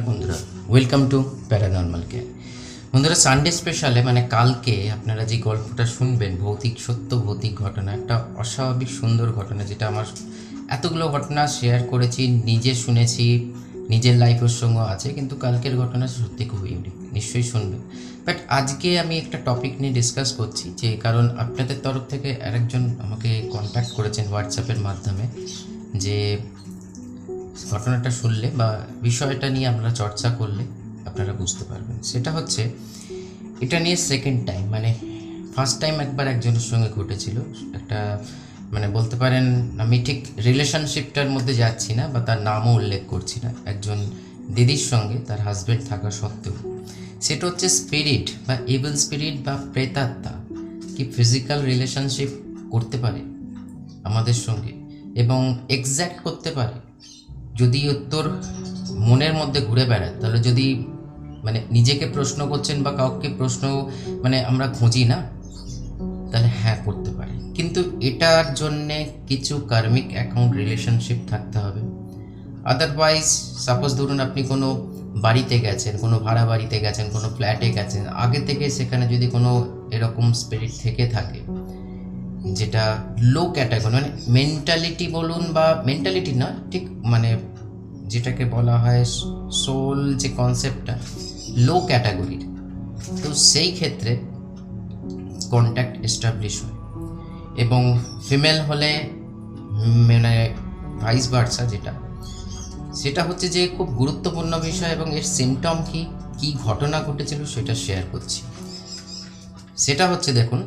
বন্ধুরা welcome to paranormal care বন্ধুরা Sunday স্পেশালে মানে কালকে আপনারা যে গল্পটা শুনবেন, ভৌতিক, সত্য ভৌতিক ঘটনা, একটা অস্বাভাবিক সুন্দর ঘটনা, যেটা আমার এতগুলো ঘটনা শেয়ার করেছি, নিজে শুনেছি, নিজের লাইফের সঙ্গেও আছে, কিন্তু কালকের ঘটনা সত্যি খুব ইউনিক নিশ্চয়ই শুনবেন। বাট আজকে আমি একটা টপিক নিয়ে ডিসকাস করছি, যে কারণ আপনাদের তরফ থেকে আরেকজন আমাকে কন্ট্যাক্ট করেছেন হোয়াটসঅ্যাপের মাধ্যমে, যে ঘটনাটা শুনলে বা বিষয়টা নিয়ে আমরা চর্চা করলে আপনারা বুঝতে পারবেন। সেটা হচ্ছে, এটা নিয়ে সেকেন্ড টাইম মানে ফার্স্ট টাইম একবার একজনের সঙ্গে ঘটেছিল। একটা মানে বলতে পারেন, আমি ঠিক রিলেশনশিপটার মধ্যে যাচ্ছি না বা তার নামও উল্লেখ করছি না। একজন দিদির সঙ্গে তার হাজব্যান্ড থাকা সত্ত্বেও। সেটা হচ্ছে স্পিরিট বা ইভিল স্পিরিট বা প্রেতাত্মা কি ফিজিক্যাল রিলেশনশিপ করতে পারে আমাদের সঙ্গে এবং এক্স্যাক্ট করতে পারে। যদি তোর মনের মধ্যে ঘুরে বেড়ায়, তাহলে যদি মানে নিজেকে প্রশ্ন করছেন বা কাউকে প্রশ্ন মানে আমরা খুঁজি না, তাহলে হ্যাঁ করতে পারে। কিন্তু এটার জন্যে কিছু কার্মিক অ্যাকাউন্ট রিলেশনশিপ থাকতে হবে। আদারওয়াইজ সাপোজ ধরুন আপনি কোনো বাড়িতে গেছেন, কোনো ভাড়া বাড়িতে গেছেন, কোনো ফ্ল্যাটে গেছেন, আগে থেকে সেখানে যদি কোনো এরকম স্পিরিট থেকে থাকে, যেটা লো ক্যাটাগরি মানে মেন্টালিটি বলুন বা মেন্টালিটি না, ঠিক মানে যেটাকে বলা হয় সোল যে কনসেপ্টটা লো ক্যাটাগরির তো সেই ক্ষেত্রে কন্ট্যাক্ট এস্টাবলিশ হয়। এবং ফিমেল হলে মানে ভাইস বার্সা যেটা, সেটা হচ্ছে যে খুব গুরুত্বপূর্ণ বিষয় এবং এর সিমটম কি কি ঘটনা ঘটেছিল সেটা শেয়ার করছি। সেটা হচ্ছে দেখুন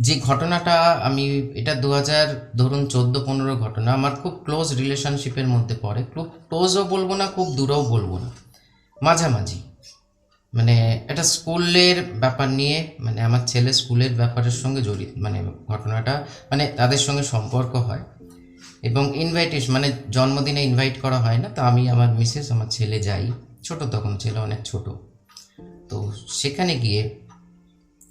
যে ঘটনাটা আমি, এটা দু হাজার ধরুন চোদ্দ পনেরো ঘটনা, আমার খুব ক্লোজ রিলেশনশিপের মধ্যে পড়ে। খুব ক্লোজও বলব না, খুব দূরেও বলব না। মাঝামাঝি। মানে এটা স্কুলের ব্যাপার নিয়ে মানে আমার ছেলে স্কুলের ব্যাপারের সঙ্গে জড়িত মানে ঘটনাটা মানে তাদের সঙ্গে সম্পর্ক হয়। এবং ইনভাইটেশন মানে জন্মদিনে ইনভাইট করা হয় না, তো আমি, আমার মিসেস আমার ছেলে যাই। ছোট তখন ছেলে, অনেক ছোট। তো সেখানে গিয়ে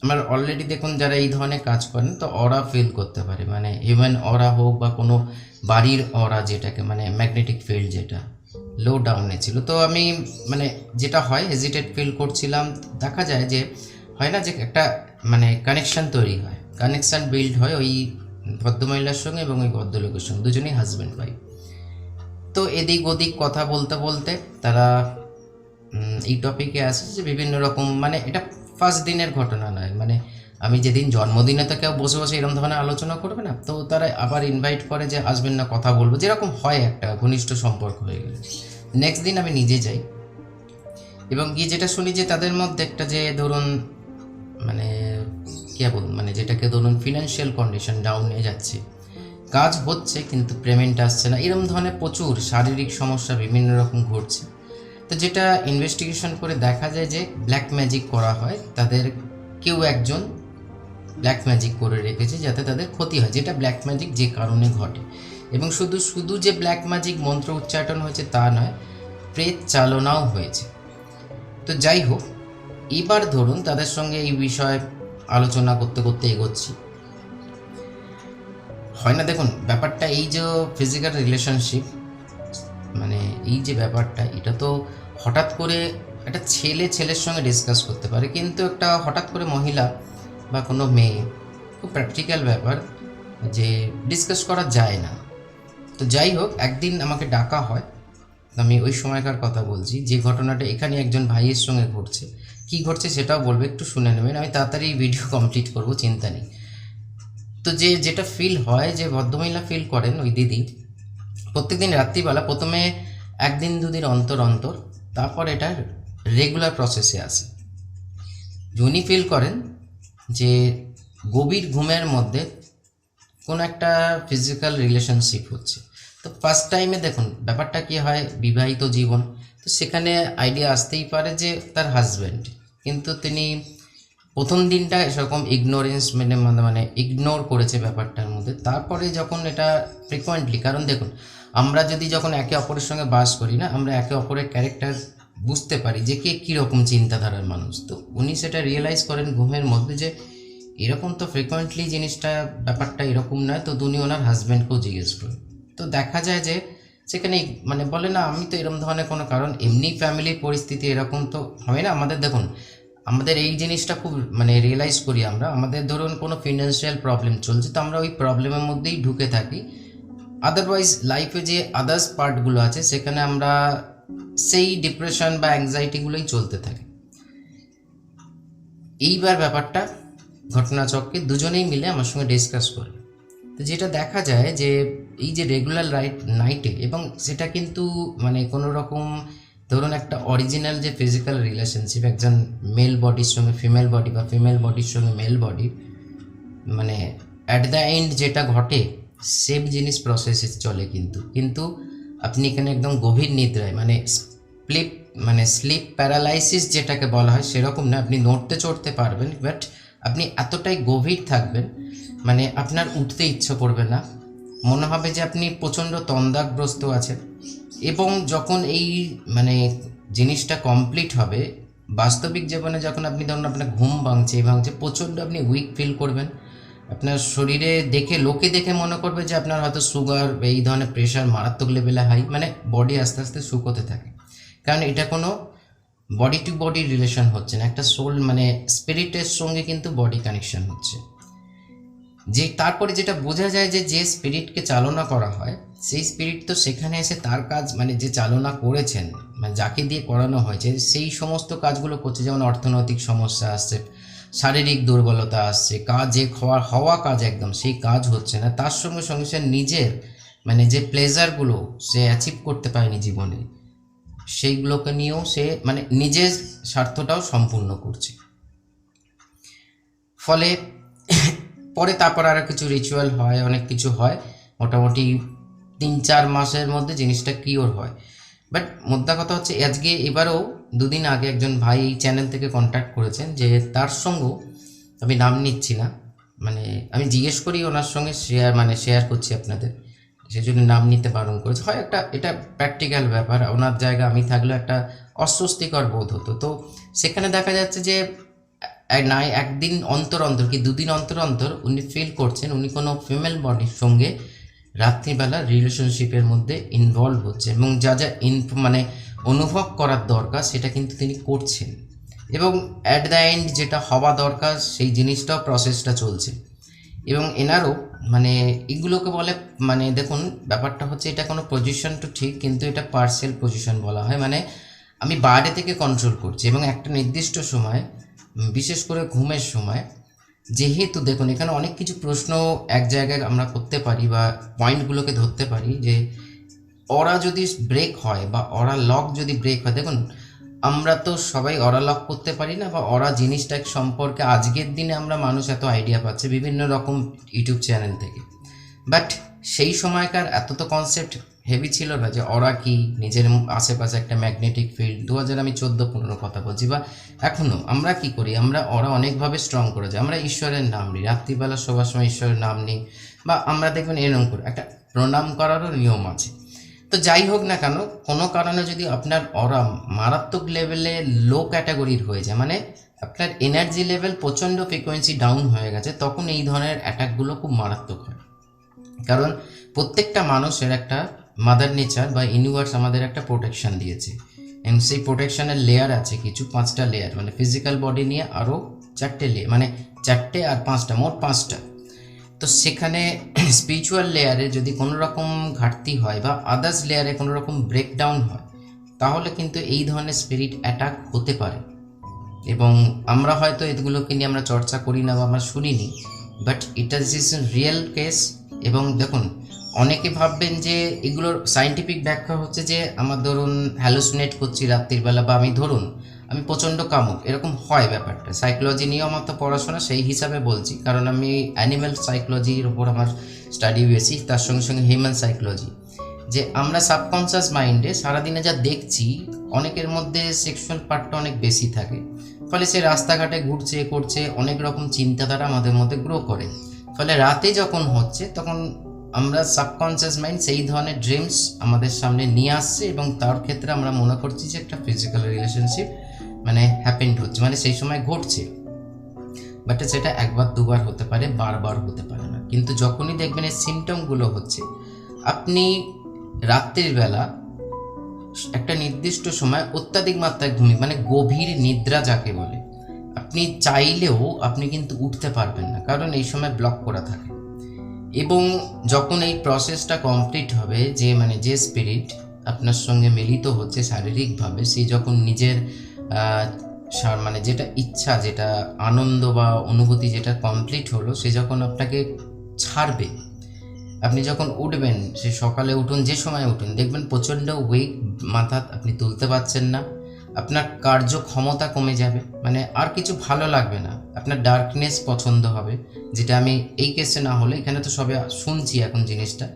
আমার অলরেডি দেখুন যারা এই ধরনের কাজ করেন, তো অরা ফিল করতে পারে। মানে ইভেন অরা হোক বা কোনো বাড়ির অরা যেটাকে মানে ম্যাগনেটিক ফিল্ড যেটা লো ডাউনে ছিল। তো আমি মানে যেটা হয় হেজিটেট ফিল করছিলাম। দেখা যায় যে, হয় না যে একটা মানে কানেকশান তৈরি হয়। কানেকশান বিল্ড হয় ওই ভদ্রমহিলার সঙ্গে এবং ওই ভদ্রলোকের সঙ্গে, দুজনেই হাজব্যান্ড ওয়াইফ তো এদিক ওদিক কথা বলতে বলতে তারা এই টপিকে আসে যে বিভিন্ন রকম মানে এটা ফার্স্ট দিনের ঘটনা নয়। মানে আমি যেদিন জন্মদিনে তো কেউ বসে বসে এরকম ধরনের আলোচনা করবে না, তো তারা আবার ইনভাইট করে যে আসবেন না, কথা বলব। যেরকম হয় একটা ঘনিষ্ঠ সম্পর্ক হয়ে গেলে। নেক্সট দিন আমি নিজে যাই। এবং গিয়ে যেটা শুনি যে তাদের মধ্যে একটা যে ধরুন মানে কী বলুন মানে যেটাকে ধরুন ফিনান্সিয়াল কন্ডিশন ডাউনে যাচ্ছে। কাজ হচ্ছে, কিন্তু পেমেন্ট আসছে না। এরকম ধরনের প্রচুর শারীরিক সমস্যা বিভিন্ন রকম ঘটছে। তো যেটা ইনভেস্টিগেশন করে দেখা যায় যে ব্ল্যাক ম্যাজিক করা হয়, তাদের কেউ একজন ব্ল্যাক ম্যাজিক করে রেখেছে যাতে তাদের ক্ষতি হয়, যেটা ব্ল্যাক ম্যাজিক যে কারণে ঘটে। এবং শুধু শুধু যে ব্ল্যাক ম্যাজিক মন্ত্র উচ্চাটন হয়েছে তা নয়, প্রেত চালনাও হয়েছে। তো যাই হোক, এবার ধরুন তাদের সঙ্গে এই বিষয়ে আলোচনা করতে করতে এগোচ্ছি। হয় না দেখুন, ব্যাপারটা এই যে ফিজিক্যাল রিলেশনশিপ মানে এই যে ব্যাপারটা, এটা তো হঠাৎ করে একটা ছেলে, ছেলের সঙ্গে ডিসকাস করতে পারে। কিন্তু একটা হঠাৎ করে মহিলা বা কোনো মেয়ে, খুব প্র্যাকটিক্যাল ব্যাপার যে ডিসকাস করা যায় না। তো যাই হোক, একদিন আমাকে ডাকা হয়। আমি ওই সময়কার কথা বলছি, যে ঘটনাটা এখানে একজন ভাইয়ের সঙ্গে ঘটছে। কি ঘটছে সেটাও বলব, একটু শুনে নেবেন। আমি তাড়াতাড়ি ভিডিও কমপ্লিট করব, চিন্তা নেই। তো যে, যেটা ফিল হয়, যে ভদ্রমহিলা ফিল করেন ওই দিদি প্রত্যেকদিন রাত্রিবেলা প্রথমে একদিন দুদিন অন্তর অন্তর, তারপর এটা রেগুলার প্রসেসে আসে। উনি ফিল করেন যে গভীর ঘুমের মধ্যে কোনো একটা ফিজিক্যাল রিলেশনশিপ হচ্ছে। তো ফার্স্ট টাইমে দেখুন, ব্যাপারটা কি হয়? বিবাহিত জীবন। তো সেখানে আইডিয়া আসতেই পারে যে তার হাজব্যান্ড কিন্তু তিনি প্রথম দিনটা সেরকম ইগনোরেন্স মানে মানে মানে ইগনোর করেছে ব্যাপারটার মধ্যে। তারপরে যখন এটা ফ্রিকোয়েন্টলি কারণ দেখুন আমরা যদি যখন একে অপরের সঙ্গে বাস করি না, আমরা একে অপরের ক্যারেক্টার বুঝতে পারি যে কে কীরকম চিন্তাধারার মানুষ। তো উনি সেটা রিয়েলাইজ করেন ঘুমের মধ্যে যে এরকম তো ফ্রিকোয়েন্টলি জিনিসটা, ব্যাপারটা এরকম নয়, তো উনি ওনার হাজব্যান্ডকেও জিজ্ঞেস করেন। তো দেখা যায় যে সেখানে মানে বলে না, আমি তো এরকম ধরনের কোনো কারণ, এমনি ফ্যামিলির পরিস্থিতি এরকম তো হয় না। আমাদের দেখুন, আমাদের এই জিনিসটা খুব মানে রিয়েলাইজ করি আমরা। আমাদের ধরুন কোনো ফিনান্সিয়াল প্রবলেম চলছে, তো আমরা ওই প্রবলেমের মধ্যেই ঢুকে থাকি। আদারওয়াইজ লাইফে যে আদার্স পার্টগুলো আছে, সেখানে আমরা সেই ডিপ্রেশন বা অ্যাংজাইটিগুলোই চলতে থাকে। এইবার ব্যাপারটা, ঘটনাচক্রে দুজনেই মিলে আমার সঙ্গে ডিসকাস করে। তো যেটা দেখা যায় যে, এই যে রেগুলার রাইট নাইটে এবং সেটা কিন্তু মানে কোনো রকম ধরুন একটা অরিজিনাল যে ফিজিক্যাল রিলেশনশিপ একজন মেল বডির সঙ্গে ফিমেল বডি বা ফিমেল বডির সঙ্গে মেল বডি মানে অ্যাট দ্য এন্ড যেটা ঘটে সেম জিনিস প্রসেসে চলে কিন্তু। কিন্তু আপনি এখানে একদম গভীর নিদ্রায় মানে স্লিপ মানে স্লিপ প্যারালাইসিস যেটাকে বলা হয় সেরকম না, আপনি নড়তে চড়তে পারবেন বাট আপনি এতটাই গভীর থাকবেন মানে আপনার উঠতে ইচ্ছে করবে না। মনে হবে যে আপনি প্রচণ্ড তন্দাগ্রস্ত আছেন। এবং যখন এই মানে জিনিসটা কমপ্লিট হবে, বাস্তবিক জীবনে যখন আপনি ধরুন আপনার ঘুম ভাঙছে, এই ভাঙছে, প্রচণ্ড আপনি উইক ফিল করবেন। আপনার শরীরে দেখে, লোকে দেখে মনে করবে যে আপনার হয়তো সুগার এই ধরনের প্রেশার মারাত্মক লেভেলে হাই মানে বডি আস্তে আস্তে শুকোতে থাকে। কারণ এটা কোনো বডি টু বডি রিলেশন হচ্ছে না। একটা সোল মানে স্পিরিটের সঙ্গে কিন্তু বডি কানেকশন হচ্ছে। যে, তারপরে যেটা বোঝা যায় যে যে স্পিরিটকে চালনা করা হয়, সেই স্পিরিট তো সেখানে এসে তার কাজ মানে যে চালনা করেছেন মানে যাকে দিয়ে করানো হয়েছে, সেই সমস্ত কাজগুলো করছে। যেমন অর্থনৈতিক সমস্যা আসছে শারীরিক দুর্বলতা আসছে, কাজ যে হওয়ার হওয়া কাজ একদম, সেই কাজ হচ্ছে না। তার সঙ্গে সঙ্গে সে নিজের মানে যে প্লেজারগুলো সে অ্যাচিভ করতে পারেনি জীবনে, সেইগুলোকে নিয়েও সে মানে নিজের স্বার্থটাও সম্পূর্ণ করছে। ফলে পরে তারপর আরও কিছু রিচুয়াল হয়, অনেক কিছু হয়। মোটামুটি তিন চার মাসের মধ্যে জিনিসটা কিওর হয়। বাট মোদ্দা কথা হচ্ছে, আজকে এবারও দুদিন আগে একজন ভাই এই চ্যানেল থেকে কন্ট্যাক্ট করেছেন যে তার সঙ্গেও আমি নাম নিচ্ছি না। মানে আমি জিজ্ঞেস করি ওনার সঙ্গে শেয়ার মানে শেয়ার করছি আপনাদের। সেই জন্য নাম নিতে বারণ করেছে, হয় একটা, এটা প্র্যাকটিক্যাল ব্যাপার। ওনার জায়গা আমি থাকলেও একটা অস্বস্তিকর বোধ হতো। তো সেখানে দেখা যাচ্ছে যে নাই একদিন অন্তর অন্তর, কি দুদিন অন্তর অন্তর উনি ফিল করছেন, উনি কোনো ফিমেল বডির সঙ্গে রাত্রিবেলা রিলেশনশিপের মধ্যে ইনভলভ হচ্ছে এবং যা যা ইন মানে অনুভব করার দরকার সেটা কিন্তু তিনি করছেন। এবং অ্যাট দ্য এন্ড যেটা হওয়া দরকার সেই জিনিসটাও প্রসেসটা চলছে। এবং এনারও মানে এগুলোকে বলে মানে দেখুন, ব্যাপারটা হচ্ছে এটা কোনো পজিশন তো ঠিক, কিন্তু এটা পার্সেল পজিশন বলা হয়। মানে আমি বাইরে থেকে কন্ট্রোল করছি এবং একটা নির্দিষ্ট সময় বিশেষ করে ঘুমের সময় যেহেতু দেখুন, এখানে অনেক কিছু প্রশ্ন এক জায়গায় আমরা করতে পারি বা পয়েন্টগুলোকে ধরতে পারি যে ওরা যদি ব্রেক হয় বা ওরা লক যদি ব্রেক হয়, দেখুন, আমরা তো সবাই ওরা লক করতে পারি না বা ওরা জিনিসটা সম্পর্কে আজকের দিনে আমরা মানুষ এত আইডিয়া পাচ্ছে বিভিন্ন রকম ইউটিউব চ্যানেল থেকে। বাট সেই সময়কার এত তো কনসেপ্ট হেভি ছিল না যে ওরা কি নিজের আশেপাশে একটা ম্যাগনেটিক ফিল্ড দু হাজার আমি চোদ্দ, পনেরো কথা বলছি বা এখনও আমরা কি করি? আমরা ওরা অনেকভাবে স্ট্রং করে যায়। আমরা ঈশ্বরের নাম নিই। রাত্রিবেলা সবার সময় ঈশ্বরের নাম নিই বা আমরা দেখবেন এরকম করে একটা প্রণাম করারও নিয়ম আছে। তো যাই হোক না কেন, কোনো কারণে যদি আপনার অরা মারাত্মক লেভেলে লো ক্যাটাগরির হয়ে যায় মানে আপনার এনার্জি লেভেল প্রচণ্ড ফ্রিকোয়েন্সি ডাউন হয়ে গেছে, তখন এই ধরনের অ্যাটাকগুলো খুব মারাত্মক হয়। কারণ প্রত্যেকটা মানুষের একটা মাদার নেচার বা ইউনিভার্স আমাদের একটা প্রোটেকশন দিয়েছে। এবং সেই প্রোটেকশনের লেয়ার আছে কিছু, পাঁচটা লেয়ার মানে ফিজিক্যাল বডি নিয়ে আরও চারটে লেয়ার মানে চারটে আর পাঁচটা, মোট পাঁচটা। তো সেখানে স্পিরিচুয়াল লেয়ারে যদি কোনো রকম ঘাটতি হয় বা আদার্স লেয়ারে কোনো রকম ব্রেকডাউন হয়, তাহলে কিন্তু এই ধরনের স্পিরিট অ্যাটাক হতে পারে। এবং আমরা হয়তো এগুলোকে নিয়ে আমরা চর্চা করি না বা আমরা শুনিনি but it is real case এবং দেখুন অনেকে ভাববেন যে এগুলোর সাইন্টিফিক ব্যাখ্যা হচ্ছে যে আমার ধরুন হ্যালোসিনেট করছি রাত্রির বেলা বা আমি ধরুন, আমি প্রচণ্ড কামুক, এরকম হয় ব্যাপারটা। সাইকোলজি নিয়েও আমার তো পড়াশোনা, সেই হিসাবে বলছি। কারণ আমি অ্যানিম্যাল সাইকোলজির ওপর আমার স্টাডি বেশি তার সঙ্গে সঙ্গে হিউম্যান সাইকোলজি যে আমরা সাবকনসিয়াস মাইন্ডে সারাদিনে যা দেখছি, অনেকের মধ্যে সেক্সুয়াল পার্টটা অনেক বেশি থাকে। ফলে সে রাস্তাঘাটে ঘুরছে, করছে, অনেক রকম চিন্তাধারা আমাদের মধ্যে গ্রো করে। ফলে রাতে যখন হচ্ছে, তখন আমরা সাবকনসিয়াস মাইন্ড সেই ধরনের ড্রিমস আমাদের সামনে নিয়ে আসছে এবং তার ক্ষেত্রে আমরা মনে করছি যে একটা ফিজিক্যাল রিলেশনশিপ মানে হ্যাপেন্ড হচ্ছে মানে সেই সময় ঘটছে। বাট সেটা একবার, দুবার হতে পারে, বারবার হতে পারে না। কিন্তু যখনই দেখবেন এই সিমটমগুলো হচ্ছে, আপনি রাত্রির বেলা একটা নির্দিষ্ট সময় অত্যাধিক মাত্রায় ঘুমিয়ে মানে গভীর নিদ্রা যাকে বলে, আপনি চাইলেও আপনি কিন্তু উঠতে পারবেন না। কারণ এই সময় ব্লক করা থাকে। এবং যখন এই প্রসেসটা কমপ্লিট হবে, যে মানে যে স্পিরিট আপনার সঙ্গে মিলিত হচ্ছে শারীরিকভাবে, সে যখন নিজের মানে যেটা ইচ্ছা, যেটা আনন্দ বা অনুভূতি যেটা কমপ্লিট হলো, সে যখন আপনাকে ছাড়বে, আপনি যখন উঠবেন, সে সকালে উঠুন, যে সময় উঠুন, দেখবেন প্রচণ্ড ওয়েট মাথা আপনি তুলতে পারছেন না। আপনার কার্যক্ষমতা কমে যাবে। মানে আর কিছু ভালো লাগবে না। আপনার ডার্কনেস পছন্দ হবে। যেটা আমি এই কেসে না হলে এখানে তো সবে শুনছি এখন জিনিসটা।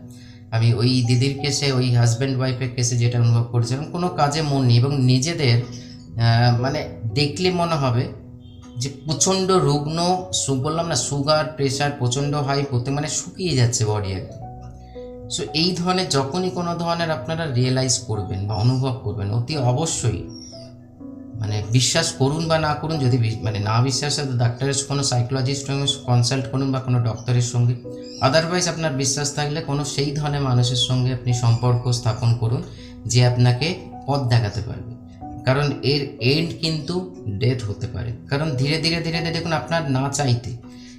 আমি ওই দিদির কেসে ওই হাজব্যান্ড ওয়াইফের কেসে যেটা অনুভব করেছিলাম, কোনো কাজে মন নেই এবং নিজেদের মানে দেখলে মনে হবে যে প্রচণ্ড রুগ্ন, সু- বললাম না সুগার প্রেশার প্রচণ্ড হাই প্রত্যেক মানে শুকিয়ে যাচ্ছে বডি একদম। সো এই ধরনের, যখনই কোনো ধরনের আপনারা রিয়েলাইজ করবেন বা অনুভব করবেন, অতি অবশ্যই মানে বিশ্বাস করুন বা না করুন, যদি মানে না বিশ্বাস হয়, তো ডাক্তারের কোনো সাইকোলজিস্ট সঙ্গে কনসাল্ট করুন বা কোনো ডক্টরের সঙ্গে। আদারওয়াইজ আপনার বিশ্বাস থাকলে কোনো সেই ধরনের মানুষের সঙ্গে আপনি সম্পর্ক স্থাপন করুন, যে আপনাকে পথ দেখাতে পারবে। কারণ এর এন্ড কিন্তু ডেথ হতে পারে। কারণ ধীরে ধীরে ধীরে ধীরে দেখুন আপনার না চাইতে।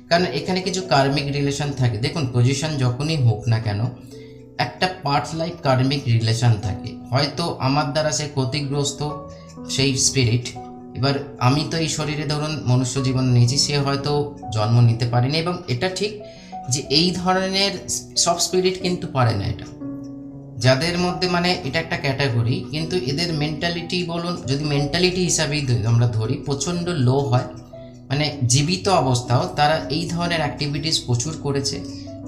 কারণ এখানে কিছু কার্মিক রিলেশন থাকে। দেখুন পজিশন যখনই হোক না কেন, একটা পার্ট লাইফ কার্মিক রিলেশন থাকে। হয়তো আমার দ্বারা সে ক্ষতিগ্রস্ত সেই স্পিরিট এবার আমি তো এই শরীরে ধরুন মনুষ্য জীবন নিয়েছি, সে হয়তো জন্ম নিতে পারেনি এবং এটা ঠিক যে এই ধরনের সব স্পিরিট কিন্তু পারে না এটা। যাদের মধ্যে মানে এটা একটা ক্যাটাগরি কিন্তু এদের মেন্টালিটি বলুন, যদি মেন্টালিটি হিসাবেই আমরা ধরি, প্রচণ্ড লো হয়। মানে জীবিত অবস্থাও তারা এই ধরনের অ্যাক্টিভিটিস প্রচুর করেছে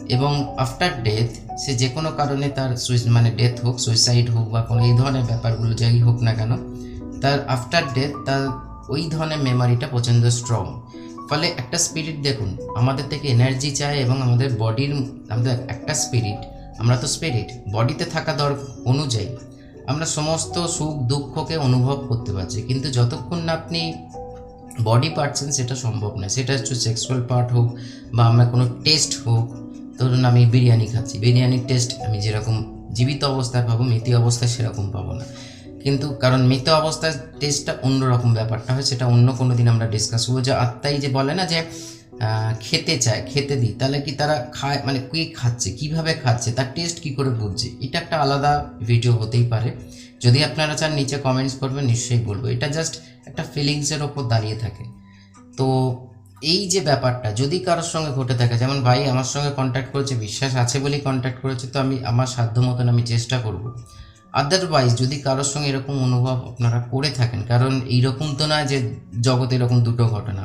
এবং আফটার ডেথ সে যে কোনো কারণে তার সুইচ মানে ডেথ হোক সুইসাইড হোক বা কোনো এই ধরনের ব্যাপারগুলো যাই হোক না কেন তার আফটার ডেথ তার ওই ধরনের মেমারিটা প্রচণ্ড স্ট্রং ফলে একটা স্পিরিট দেখুন, আমাদের থেকে এনার্জি চায় এবং আমাদের বডির আমাদের একটা স্পিরিট আমরা তো স্পিরিট বডিতে থাকা দর, অনুযায়ী আমরা সমস্ত সুখ দুঃখকে অনুভব করতে পারছি। কিন্তু যতক্ষণ না আপনি বডি পাচ্ছেন সেটা সম্ভব নয়। সেটা হচ্ছে সেক্সুয়াল পার্ট হোক বা আমরা কোনো টেস্ট হোক, ধরুন আমি বিরিয়ানি খাচ্ছি, বিরিয়ানির টেস্ট আমি যেরকম জীবিত অবস্থায় পাবো, মৃত অবস্থায় সেরকম পাবো না। কিন্তু কারণ মৃত অবস্থায় টেস্টটা অন্যরকম ব্যাপারটা হয়, সেটা অন্য কোনো দিন আমরা ডিসকাস করব। যে আত্মাই যে বলে না যে খেতে চায়, খেতে দিই, তাহলে কি তারা খায় মানে কে খাচ্ছে, কীভাবে খাচ্ছে, তার টেস্ট কি করে বুঝছে এটা একটা আলাদা ভিডিও হতেই পারে। যদি আপনারা চান নিচে কমেন্টস করবেন, নিশ্চয়ই বলব। এটা জাস্ট একটা ফিলিংসের ওপর দাঁড়িয়ে থাকে। তো এই যে ব্যাপারটা, যদি কারোর সঙ্গে ঘটে থাকে, যেমন ভাই আমার সঙ্গে কন্ট্যাক্ট করেছে, বিশ্বাস আছে বলেই কন্ট্যাক্ট করেছে, তো আমি, আমার সাধ্য মতন আমি চেষ্টা করব। আদারওয়াইজ যদি কারোর সঙ্গে এরকম অনুভব আপনারা করে থাকেন, কারণ এইরকম তো নয় যে জগতে এরকম দুটো ঘটনা।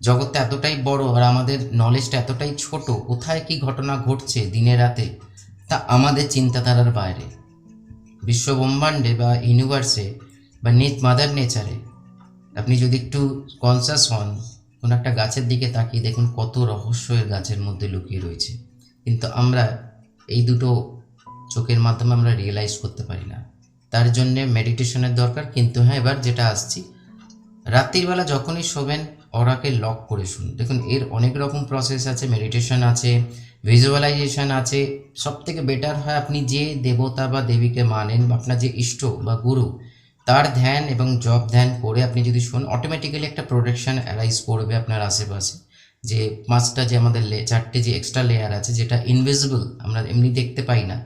জগৎটা এতটাই বড় আর আমাদের নলেজটা এতটাই ছোট, কোথায় কি ঘটনা ঘটছে দিনে রাতে, তা আমাদের চিন্তাধারার বাইরে। বিশ্ব ব্রহ্মাণ্ডে বা ইউনিভার্সে বা নিট মাদার নেচারে আপনি যদি একটু কনসাস হন, কোনো একটা গাছের দিকে তাকিয়ে দেখুন কত রহস্য এর গাছের মধ্যে লুকিয়ে রয়েছে। কিন্তু আমরা এই দুটো চোখের মাধ্যমে আমরা রিয়েলাইজ করতে পারি না। তার জন্যে মেডিটেশনের দরকার। কিন্তু হ্যাঁ এবার যেটা আসছি রাত্রিবেলা যখনই শোবেন অরাকে লক করে শুনুন দেখুন, এর অনেক রকম প্রসেস আছে মেডিটেশন আছে ভিজুয়ালাইজেশন আছে। সব থেকে বেটার হয় আপনি যে দেবতা বা দেবীকে মানেন বা আপনার যে ইষ্ট বা গুরু, তার ধ্যান এবং জব ধ্যান করে আপনি যদি শুনুন অটোমেটিক্যালি একটা প্রোটেকশন অ্যারাইজ করবে আপনার আশেপাশে। যে পাঁচটা যে আমাদের চারটে যে এক্সট্রা লেয়ার আছে, যেটা ইনভিজিবল আমরা এমনি দেখতে পাই না।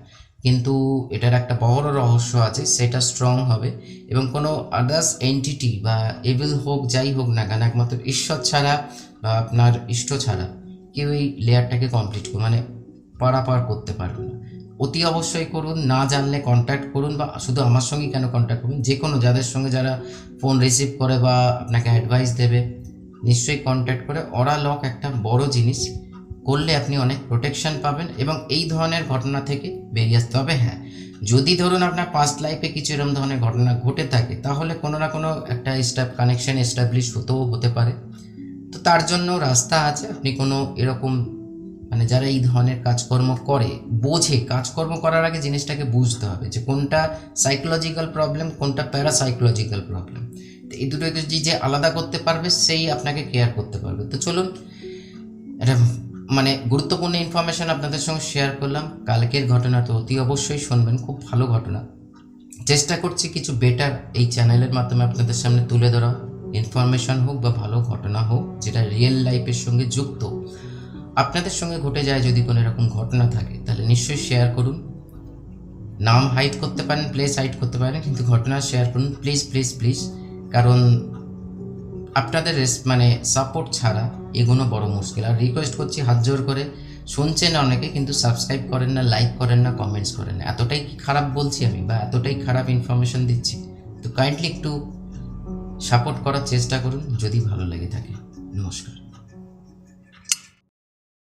কিন্তু এটার একটা বড় রহস্য আছে, সেটা স্ট্রং হবে এবং কোনো আদার্স এন্টিটি বা এভিল হোক, যাই হোক না কেন, একমাত্র ঈশ্বর ছাড়া বা আপনার ইষ্ট ছাড়া কেউ এই লেয়ারটাকে কমপ্লিট করবে মানে পারাপার করতে পারবে না। অতি অবশ্যই করুন, না জানলে কন্ট্যাক্ট করুন বা শুধু আমার সঙ্গে কেন কন্ট্যাক্ট করুন, যে কোনো যাদের সঙ্গে যারা ফোন রিসিভ করে বা আপনাকে অ্যাডভাইস দেবে, নিশ্চয়ই কন্ট্যাক্ট করে। ওরা লক একটা বড় জিনিস করলে আপনি অনেক প্রোটেকশন পাবেন এবং এই ধরনের ঘটনা থেকে বেরিয়ে আসতে হবে হ্যাঁ। যদি ধরুন আপনার পাস্ট লাইফে কিছু এরকম ধরনের ঘটনা ঘটে থাকে, তাহলে কোনো না কোনো একটা স্টাফ কানেকশন এস্টাবলিশ হতেও হতে পারে। তো তার জন্য রাস্তা আছে, আপনি কোনো এরকম মানে যারা এই ধরনের কাজকর্ম করে, বোঝে, কাজকর্ম করার আগে জিনিসটাকে বুঝতে হবে যে কোনটা সাইকোলজিক্যাল প্রবলেম কোনটা প্যারাসাইকোলজিক্যাল প্রবলেম তো এই দুটো যে যে আলাদা করতে পারবে, সেই আপনাকে কেয়ার করতে পারবে। তো চলুন একটা মানে গুরুত্বপূর্ণ ইনফরমেশন আপনাদের সঙ্গে শেয়ার করলাম। কালকের ঘটনা তো অতি অবশ্যই শুনবেন, খুব ভালো ঘটনা। চেষ্টা করছি কিছু বেটার এই চ্যানেলের মাধ্যমে আপনাদের সামনে তুলে ধরা। ইনফরমেশন হোক বা ভালো ঘটনা হোক, যেটা রিয়েল লাইফের সঙ্গে যুক্ত। আপনাদের সঙ্গে ঘটে যায় যদি কোনো এরকম ঘটনা থাকে, তাহলে নিশ্চয়ই শেয়ার করুন। নাম হাইড করতে পারেন প্লেস হাইড করতে পারেন, কিন্তু ঘটনা শেয়ার করুন। প্লিজ প্লিজ প্লিজ কারণ আপনাদের মানে সাপোর্ট ছাড়া এগোনো বড় মুশকিল। আর রিকোয়েস্ট করছি হাত জোর করে। শুনছেন অনেকে কিন্তু সাবস্ক্রাইব করেন না লাইক করেন না কমেন্টস করেন না। এতটাই কি খারাপ বলছি আমি বা এতটাই খারাপ ইনফরমেশন দিচ্ছি? তো কাইন্ডলি একটু সাপোর্ট করার চেষ্টা করুন, যদি ভালো লেগে থাকে। নমস্কার।